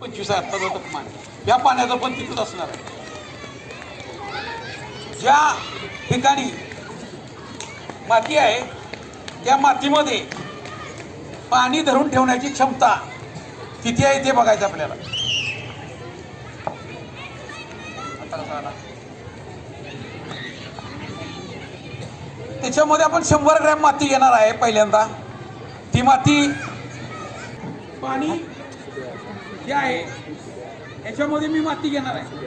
पंचवीस आहे आत्ता जातं या पाण्याचं पण तिथंच असणार आहे. ज्या ठिकाणी माती आहे त्या मातीमध्ये पाणी धरून ठेवण्याची क्षमता किती आहे ते बघायचं आपल्याला. त्याच्यामध्ये आपण शंभर ग्रॅम माती घेणार आहे पहिल्यांदा. ती माती पाणी जे आहे याच्यामध्ये मी माती घेणार आहे.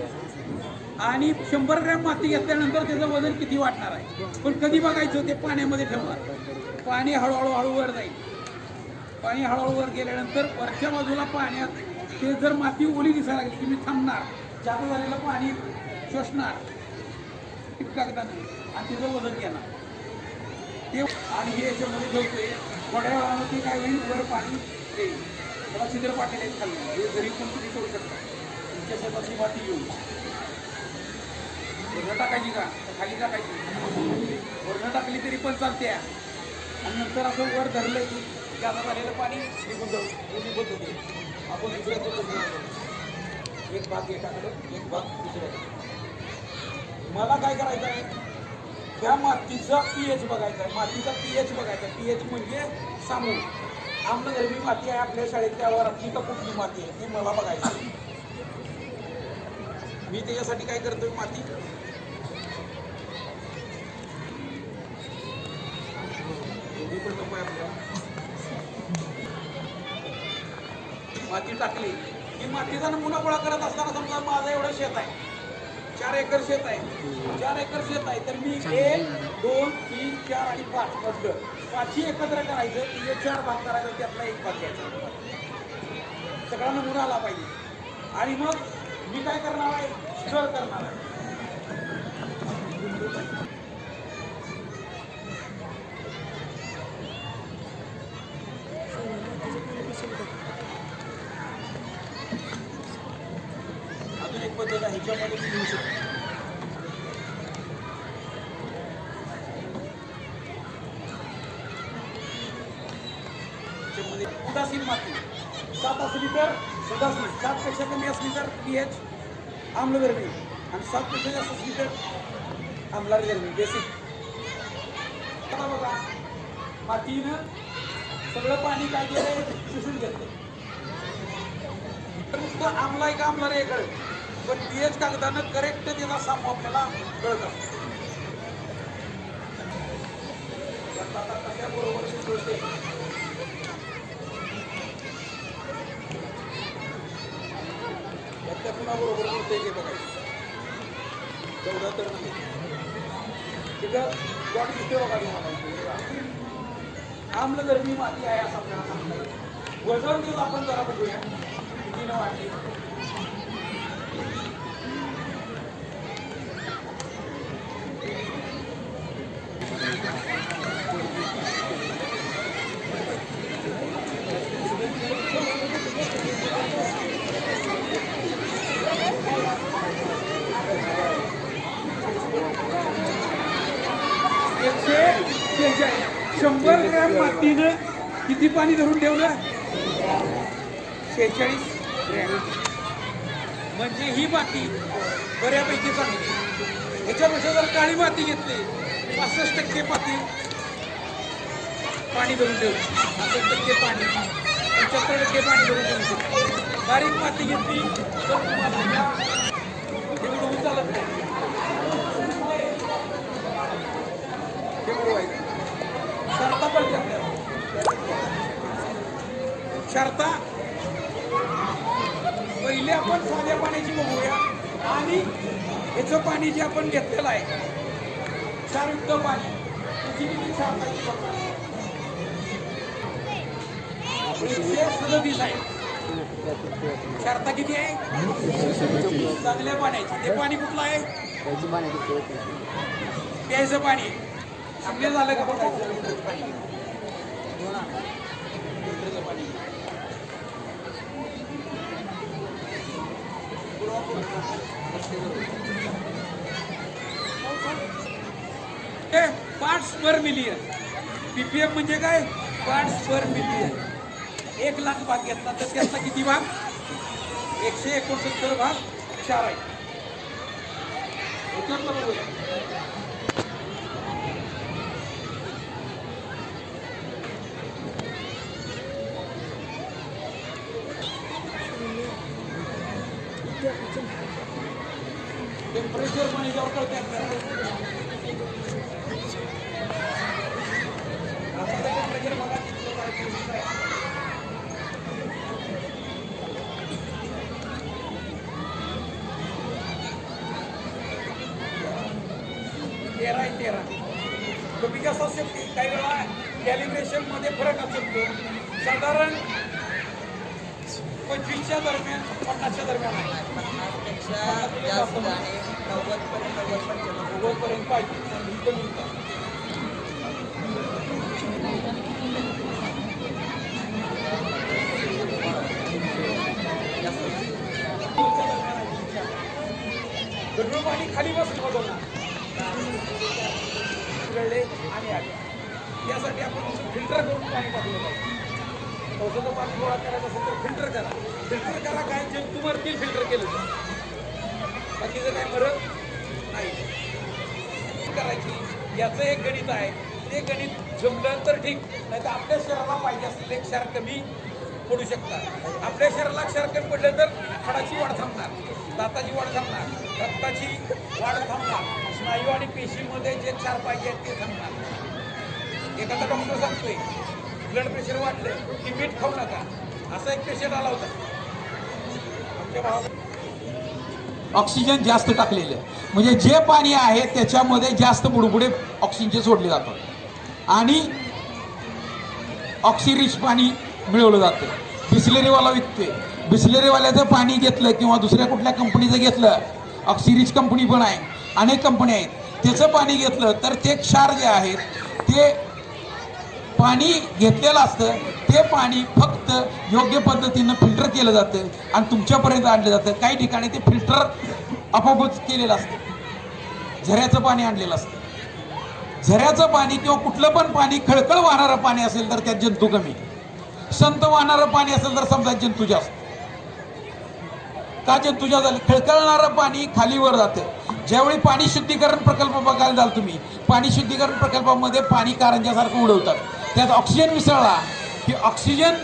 आणि शंभर ग्रॅम माती घेतल्यानंतर त्याचं वजन किती वाटणार आहे? पण कधी बघायचं ते पाण्यामध्ये ठेवणार. पाणी हळूहळू हळू वर जाईल. पाणी हळूहळू वर गेल्यानंतर वरच्या बाजूला पाण्यात ते जर माती ओली दिसायला लागली की मी थांबणार जास्त झालेलं पाणी शोषणार कागदाने आणि तिचं वजन घेणार. ते आणि हे याच्यामध्ये ठेवतोय. थोड्या वेळानं ते काय होईल? वर पाणी येईल. त्याला छिद्र पाटील एक खाल्लं हे घरी पण तुम्ही करू शकता तुमच्या शेतातली माती घेऊन. वर्ण टाकायची का? का खाली टाकायची. वरनं टाकली तरी पण चालते. आणि नंतर असं वर धरलं की जादा झालेलं पाणी निघून जाऊ. हे निघून होते आपण दुसऱ्या एक भाग एकाकडे एक भाग दुसऱ्याकडे. मला काय करायचं आहे? त्या मातीचा पी एच बघायचा आहे. मातीचा पी एच बघायचा पी एच म्हणजे सामून आम्लधर्मी माती आहे आपल्या शाळेतल्या त्यावर का कुठली माती आहे ती मला बघायची मी त्याच्यासाठी काय करतोय माती? पण नको आहे माती टाकली. की मातीचा नमुना गोळा करत असताना समजा माझं एवढं शेत आहे चार एकर शेत आहे चार एकर शेत आहे तर मी एक दोन तीन चार आणि पाच मधलं. पाचही एकत्र करायचं तिथे चार भाग करायचा त्यातला एक भाग घ्यायचा. सगळा नमुना आला पाहिजे. आणि मग मी काय करणार आहे? स्टर करणार आहे अजून एक पद्धत आहे ह्याच्यामध्ये मी घेऊ शकतो त्याच्यामध्ये उदासीन माती. सात असली तर सदासीन सात पेक्षा कमी असली तर पी एच आम्लधर्मी आणि सातपेक्षा जास्त असली तर आम्लधर्मी बेसिक आता बघा मातीनं सगळं पाणी काय केलं शोषून घेतलं नुसतं आमला आहे का आमला रे कळत पण पीएच कागदानं करेक्ट त्याचा सामू आपल्याला कळत असतो. आता कशा बरोबर शिकवते त्या पुन्हा बरोबर बोलते ते बघायचं चौदा तर नाही. तिथं वाट दिसते बघा तुम्हाला आम्लधर्मी माती आहे असं आपल्याला सांगता वजन देऊन आपण जरा बघूया. किती न वाटली एकशे शेहेचाळीस शंभर ग्रॅम मातीनं किती पाणी धरून ठेवलं शेहेचाळीस. म्हणजे ही माती बऱ्यापैकी चांगली. ह्याच्यापेक्षा जर काळी माती घेतली पासष्ट टक्के माती पाणी धरून ठेवली पासष्ट टक्के पाणी. पंच्याहत्तर टक्के पाणी धरून ठेवू. शकतो बारीक माती घेतली तर तुम्हाला हे उडवून चालत नाही. हे बुडवायचं शर्ता पहिले आपण साध्या पाण्याची बघूया. आणि याचं पाणी जे आपण घेतलेलं आहे क्षारयुक्त पाणी. त्याची किती शर्ताची बघा. सदतीस आहे शर्ता किती आहे? चांगल्या पाण्याची. ते पाणी कुठलं आहे? प्यायचं पाणी. आपले झालं का बघायचं फिल्टरचं पाणी फिल्टरचं पाणी हे पार्ट्स पर मिलियन पीपीएम म्हणजे काय? पार्ट्स पर मिलियन एक लाख भाग घेतला. तर त्यातला किती भाग? एकशे एकोणसत्तर भाग चार आहे याच्यातलं बघूया. टेम्परेचर पण याच्यावर कळते आपल्याला आता ते टेम्परेचर बघा किती आहे, किती आहे. तेरा आहे तेरा कमी जास्त असू शकते काही वेळा कॅलिब्रेशनमध्ये फरक असू शकतो साधारण पंचवीसच्या दरम्यान पन्नासच्या दरम्यान आहे पन्नासपेक्षा जास्त आणि नव्वदपर्यंत नव्वद पंच्याण्णव नव्वदपर्यंत पाहिजे ही पाणी खाली बसून गळले आणि आले यासाठी आपण फिल्टर करून पाणी टाकलं पाहिजे. औषधं पाणी गोळा करायचं असेल तर फिल्टर करा. फिल्टर करा काय तुम्हाला मरतील फिल्टर केलं बाकीचं काय मरत नाही. करायची. याचं एक गणित आहे. ते गणित जमलं तर ठीक. नाही तर आपल्या शरीराला पाहिजे असलेले क्षार कमी पडू शकतात. आपल्या शरीराला क्षार कमी पडलं तर हाडाची वाढ थांबणार. दाताची वाढ थांबणार. रक्ताची वाढ थांबणार. स्नायू आणि पेशीमध्ये जे क्षार पाहिजे आहेत ते थांबणार. एखादा डॉक्टर सांगतोय ब्लड प्रेशर वाढलं की मीठ खाऊ नका. असा एक पेशंट आला होता. आमच्या भावाला ऑक्सिजन जास्त टाकलेलं आहे. म्हणजे जे पाणी आहे त्याच्यामध्ये जास्त बुडबुडे ऑक्सिजनचे सोडले जातात. आणि ऑक्सिरिच पाणी मिळवलं जातं. बिस्लेरीवाला विकते बिस्लेरीवाल्याचं पाणी घेतलं किंवा दुसऱ्या कुठल्या कंपनीचं घेतलं ऑक्सिरिच कंपनी पण आहे. अनेक कंपन्या आहेत. त्याचं पाणी घेतलं तर ते क्षार जे आहेत ते पाणी घेतलेलं असतं ते पाणी फक्त योग्य पद्धतीनं फिल्टर केलं जातं आणि तुमच्यापर्यंत आणलं जातं. काही ठिकाणी ते फिल्टर आपोआपच केलेलं असतं. झऱ्याचं पाणी आणलेलं असतं. झऱ्याचं पाणी किंवा कुठलं पण पाणी खळखळ वाहणारं पाणी असेल तर त्यात जंतू कमी. संत वाहणारं पाणी असेल तर समजा जंतू जास्त. का जंतू जास्त झाले? खळखळणारं पाणी खालीवर जातं. ज्यावेळी पाणी शुद्धीकरण प्रकल्प बघायला जाल तुम्ही पाणी शुद्धीकरण प्रकल्पामध्ये पाणी कारंजासारखं उडवतात. त्यात ऑक्सिजन मिसळला. की ऑक्सिजन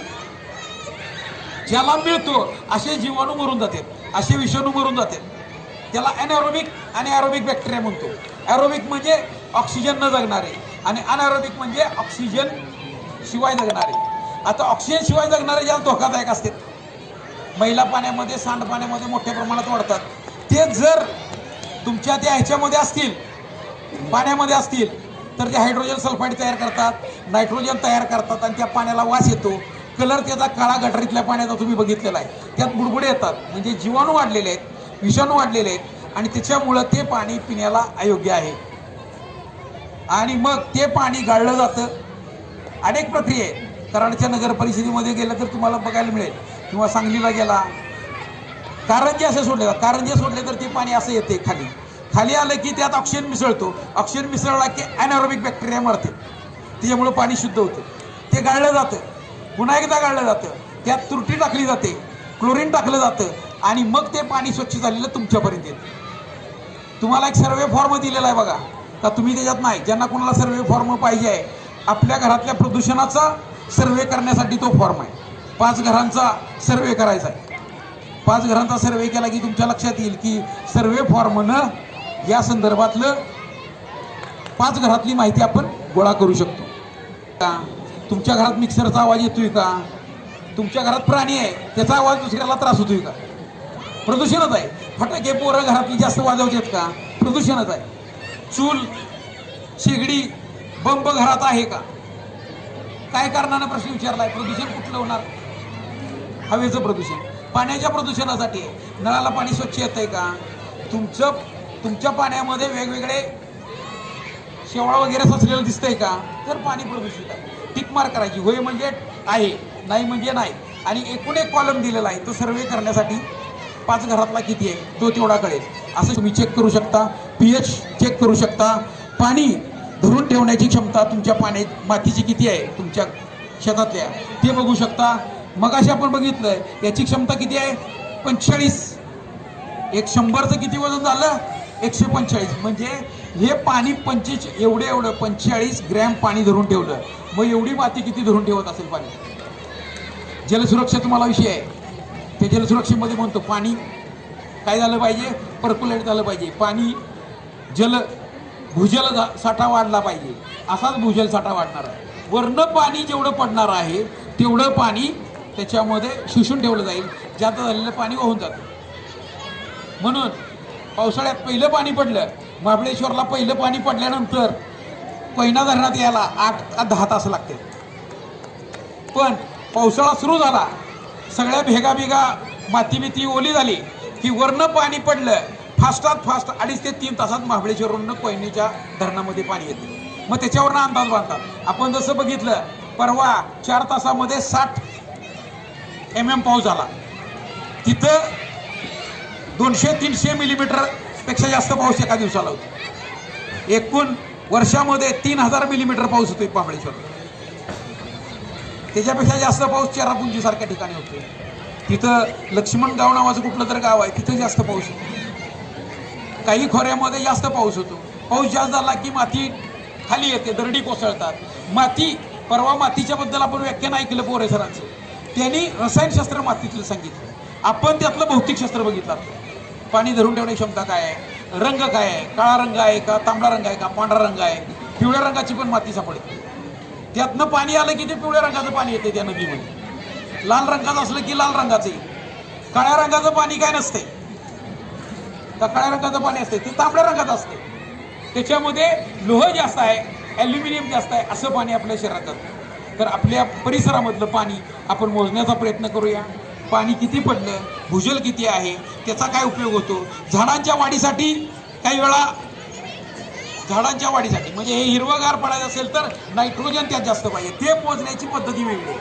ज्याला मिळतो असे जीवाणू मरून जातात. असे विषाणू मरून जातात. त्याला अनॅरोबिक आणि ॲरोबिक बॅक्टेरिया म्हणतो. ॲरोबिक म्हणजे ऑक्सिजन न जगणारे आणि अनॅरोबिक म्हणजे ऑक्सिजन शिवाय जगणारे. आता ऑक्सिजन शिवाय जगणारे ज्याला धोकादायक असतात. मैला पाण्यामध्ये सांडपाण्यामध्ये मोठ्या प्रमाणात वाढतात. ते जर तुमच्या त्या ह्याच्यामध्ये असतील पाण्यामध्ये असतील तर ते हायड्रोजन सल्फाईड तयार करतात नायट्रोजन तयार करतात आणि त्या पाण्याला वास येतो. कलर त्याचा काळा गटारीतल्या पाण्याचा तुम्ही बघितलेला आहे. त्यात बुडबुडे येतात. म्हणजे जीवाणू वाढलेले आहेत विषाणू वाढलेले आहेत आणि त्याच्यामुळं ते पाणी पिण्याला अयोग्य आहे. आणि मग ते पाणी गाळलं जातं. अनेक प्रक्रिया आहेत. कराडच्या नगर परिषदेमध्ये गेलं तर तुम्हाला बघायला मिळेल. किंवा सांगलीला गेला. कारंजे असे सोडले कारंजे सोडले तर ते पाणी असं येते खाली. खाली आलं की त्यात ऑक्सिजन मिसळतो. ऑक्सिजन मिसळला की अनॅरोबिक बॅक्टेरिया मरते. त्याच्यामुळं पाणी शुद्ध होतं. ते गाळलं जातं. पुन्हा एकदा गाळलं जातं. त्यात त्रुटी टाकली जाते. क्लोरीन टाकलं जातं. आणि मग ते पाणी स्वच्छ झालेलं तुमच्यापर्यंत येतं. तुम्हाला एक सर्वे फॉर्म दिलेला आहे बघा. का तुम्ही त्याच्यात नाही? ज्यांना कोणाला सर्वे फॉर्म पाहिजे आहे आपल्या घरातल्या प्रदूषणाचा सर्वे करण्यासाठी तो फॉर्म आहे. पाच घरांचा सर्वे करायचा आहे. पाच घरांचा सर्वे केला की तुमच्या लक्षात येईल की सर्वे फॉर्मनं या संदर्भातलं पाच घरातली माहिती आपण गोळा करू शकतो. का? तुमच्या घरात मिक्सरचा आवाज येतोय का? तुमच्या घरात प्राणी आहे त्याचा आवाज दुसऱ्याला त्रास होतोय का? प्रदूषणच आहे. फटाके पोरं घरातली जास्त वाजवतात का? प्रदूषणच आहे. चूल शेगडी बंब घरात आहे का? काय कारणानं प्रश्न विचारलाय? प्रदूषण कुठलं होणार? हवेचं प्रदूषण. पाण्याच्या प्रदूषणासाठी आहे. नळाला पाणी स्वच्छ येतंय का? तुमचं तुमच्या पाण्यामध्ये वेगवेगळे शेवाळ वगैरे सचलेलं दिसतंय का? तर पाणी प्रदूषित आहे. टिक मार्क करायची. होय म्हणजे आहे नाही म्हणजे नाही. आणि एकूण एक कॉलम दिलेला आहे. तो सर्वे करण्यासाठी पाच घरातला किती आहे तो तेवढा कळेल. असं तुम्ही चेक करू शकता. पी एच चेक करू शकता. पाणी धरून ठेवण्याची क्षमता तुमच्या पाण्या मातीची किती आहे तुमच्या शेतातल्या ते बघू शकता. मग अशी आपण बघितलंय याची क्षमता किती आहे? पंचेचाळीस. एक शंभरचं किती वजन झालं? एकशे पंचेचाळीस. म्हणजे हे पाणी पंचेच एवढे एवढं पंचेचाळीस ग्रॅम पाणी धरून ठेवलं. मग एवढी माती किती धरून ठेवत असेल पाणी? जलसुरक्षा तुम्हाला विषय आहे. ते जलसुरक्षेमध्ये म्हणतो पाणी काय झालं पाहिजे? पर्क्युलेट झालं पाहिजे. पाणी जल भूजल जा- साठा वाढला पाहिजे. असाच भूजल साठा वाढणार आहे. वरनं पाणी जेवढं पडणार आहे तेवढं पाणी त्याच्यामध्ये शोषून ठेवलं जाईल. जास्त झालेलं पाणी वाहून जातं. म्हणून पावसाळ्यात पहिलं पाणी पडलं. महाबळेश्वरला पहिलं पाणी पडल्यानंतर कोयना धरणात यायला आठ दहा तास लागते. पण पावसाळा सुरू झाला. सगळ्या भेगा भेगा माती बिती ओली झाली की वरनं पाणी पडलं. फास्टात फास्ट अडीच ते तीन तासात महाबळेश्वरवरनं कोयनेच्या धरणामध्ये पाणी येते. मग त्याच्यावरनं अंदाज बांधतात. आपण जसं बघितलं परवा चार तासामध्ये साठ एम एम पाऊस झाला. तिथं दोनशे तीनशे मिलीमीटरपेक्षा जास्त पाऊस एका दिवसाला होतो. एकूण वर्षामध्ये तीन हजार मिलीमीटर पाऊस होतोय महाबळेश्वर त्याच्यापेक्षा जास्त पाऊस चेरापुंजी सारख्या ठिकाणी होतो तिथं लक्ष्मणगाव नावाचं कुठलं तर गाव आहे तिथं जास्त पाऊस होतो काही खोऱ्यामध्ये जास्त पाऊस होतो. पाऊस जास्त झाला की माती खाली येते दरडी कोसळतात. माती परवा मातीच्या बद्दल आपण व्याख्यान ऐकलं पोरे सरांचं. त्यांनी रसायनशास्त्र मातीतलं सांगितलं. आपण त्यातलं भौतिकशास्त्र बघितलं. पाणी धरून ठेवण्याची क्षमता काय आहे? रंग काय आहे? काळा रंग आहे का तांबडा रंग आहे का पांढरा रंग आहे? पिवळ्या रंगाची पण माती सापडते. त्यातनं पाणी आलं की ते पिवळ्या रंगाचं पाणी येते त्या नदीमध्ये. लाल रंगाचं असलं की लाल रंगाचं येईल. काळ्या रंगाचं पाणी काय नसते. का काळ्या रंगाचं पाणी असते? ते तांबड्या रंगाचं असते. त्याच्यामध्ये लोह जास्त आहे ॲल्युमिनियम जास्त आहे असं पाणी आपल्या शरीरात जातं तर आपल्या परिसरामधलं पाणी आपण मोजण्याचा प्रयत्न करूया. पाणी किती पडलं भूजल किती आहे त्याचा काय उपयोग होतो? झाडांच्या वाढीसाठी काही वेळा झाडांच्या वाढीसाठी म्हणजे हे हिरवगार पडायचं असेल तर नायट्रोजन त्यात जास्त पाहिजे. ते मोजण्याची पद्धती वेगळी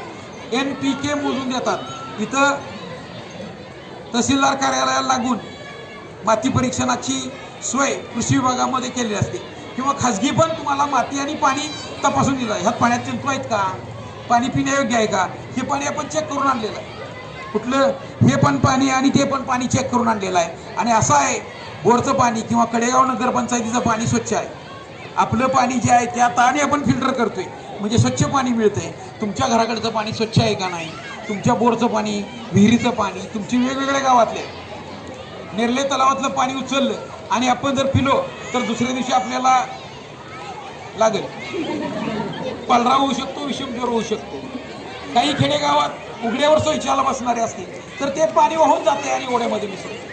एन पी के मोजून देतात. इथं तहसीलदार कार्यालयाला लागून माती परीक्षणाची सोय कृषी विभागामध्ये केलेली असते. किंवा खाजगी पण तुम्हाला माती आणि पाणी तपासून दिलं. ह्यात पाण्यात जंतू आहेत का? पाणी पिण्यायोग्य आहे का? हे पाणी आपण चेक करून आणलेलं आहे. कुठलं? हे पण पाणी आणि ते पण पाणी चेक करून आणलेलं आहे. आणि असं आहे बोरचं पाणी किंवा कडेगाव नगरपंचायतीचं पाणी स्वच्छ आहे. आपलं पाणी जे आहे ते आता आणि आपण फिल्टर करतोय. म्हणजे स्वच्छ पाणी मिळतंय. तुमच्या घराकडचं पाणी स्वच्छ आहे का नाही? तुमच्या बोरचं पाणी विहिरीचं पाणी तुमची वेगवेगळ्या गावातले. नेरले तलावातलं पाणी उचललं आणि आपण जर पिलो तर दुसऱ्या दिवशी आपल्याला लागेल. पालरा होऊ शकतो विषमज्वर होऊ शकतो. काही खेडेगावात उघड्यावर शौचाला बसणारे असतील तर ते पाणी वाहून जाते आणि ओढ्यामध्ये मिसळते.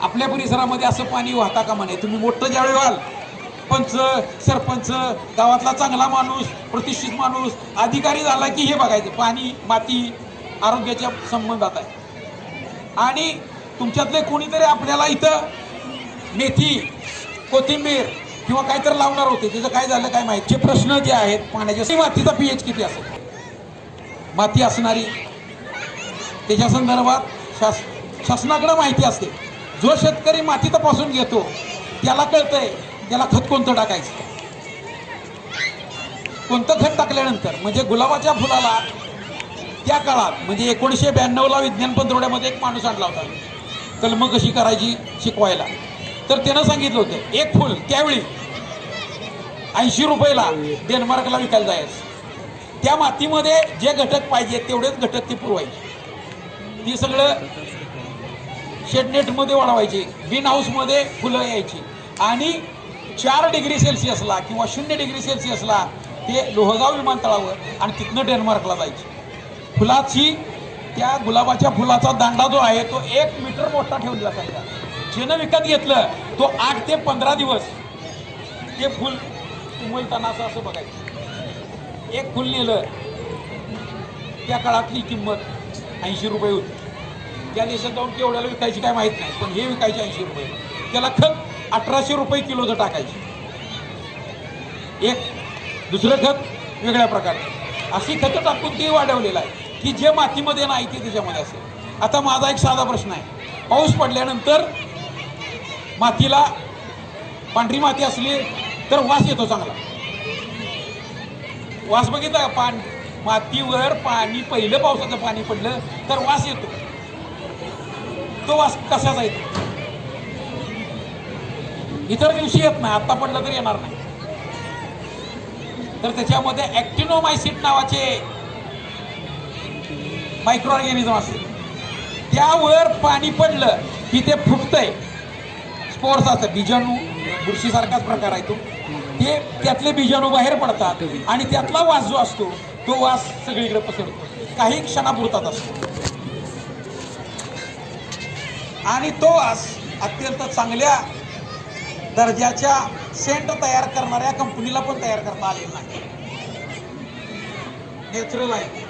आपल्या परिसरामध्ये असं पाणी वाहता का म्हणे तुम्ही मोठं ज्यावेळी व्हाल पंच सरपंच गावातला चांगला माणूस प्रतिष्ठित माणूस अधिकारी झाला की हे बघायचं पाणी माती आरोग्याच्या संबंधात आहे. आणि तुमच्यातले कोणीतरी आपल्याला इथं मेथी कोथिंबीर किंवा काहीतरी लावणार होते. त्याचं काय झालं काय माहिती? प्रश्न जे आहेत पाण्याचे मातीचा पीएच किती असेल? माती असणारी. त्याच्या संदर्भात शास शासनाकडं माहिती असते. जो शेतकरी माती तपासून घेतो त्याला कळतंय त्याला खत कोणतं टाकायचं? कोणतं खत टाकल्यानंतर म्हणजे गुलाबाच्या फुलाला त्या काळात म्हणजे एकोणीसशे ब्याण्णवला विज्ञान पंधरवड्यामध्ये एक माणूस आणला होता. कलमं कशी करायची शिकवायला. तर त्यानं सांगितलं होतं एक फुल त्यावेळी ऐंशी रुपयाला डेन्मार्कला विकायला जायचं. त्या मातीमध्ये जे घटक पाहिजे तेवढेच घटक ते पुरवायचे. ती सगळं शेडनेटमध्ये वाढवायची ग्रीन हाऊसमध्ये फुलं यायची. आणि चार डिग्री सेल्सिअसला किंवा शून्य डिग्री सेल्सिअसला ते लोहगाव विमानतळावर आणि तिथनं डेन्मार्कला जायचे. फुलाची त्या गुलाबाच्या फुलाचा दांडा जो आहे तो एक मीटर मोठा ठेवलेला असायचा जेनं विकत घेतलं तो आठ ते पंधरा दिवस ते फुल उमलताना असं असं बघायचं. एक फुल नेलं त्या काळातली किंमत ऐंशी रुपये होती. त्या देशात जाऊन केवढ्याला विकायची काय माहीत नाही पण हे विकायचे ऐंशी रुपये. त्याला खत अठराशे रुपये किलोचं टाकायचे. एक दुसरं खत वेगळ्या प्रकारचं अशी खतं टाकून ते वाढवलेलं आहे. की जे मातीमध्ये नाही ते त्याच्यामध्ये असेल. आता माझा एक साधा प्रश्न आहे. पाऊस पडल्यानंतर मातीला पांढरी माती असली तर वास येतो चांगला. वास बघितला का? पान मातीवर पाणी पहिलं पावसाचं पाणी पडलं तर वास येतो. तो वास कशाचा येतो? इतर दिवशी येत नाही आत्ता पडलं तरी येणार नाही. तर त्याच्यामध्ये ॲक्टिनोमायसिट नावाचे मायक्रो ऑर्गॅनिझम असते. त्यावर पाणी पडलं की ते फुटतंय स्पोर्स असतं. बीजाणू बुरशीसारखाच प्रकार आहे तो. ते त्यातले बीजाणू बाहेर पडतात आणि त्यातला वास जो असतो तो वास सगळीकडे पसरतो. काही क्षणापुरतात असतो. आणि तो वास अत्यंत चांगल्या दर्जाच्या सेंट तयार करणाऱ्या कंपनीला पण तयार करता आलेला नाही. नॅचरल आहे.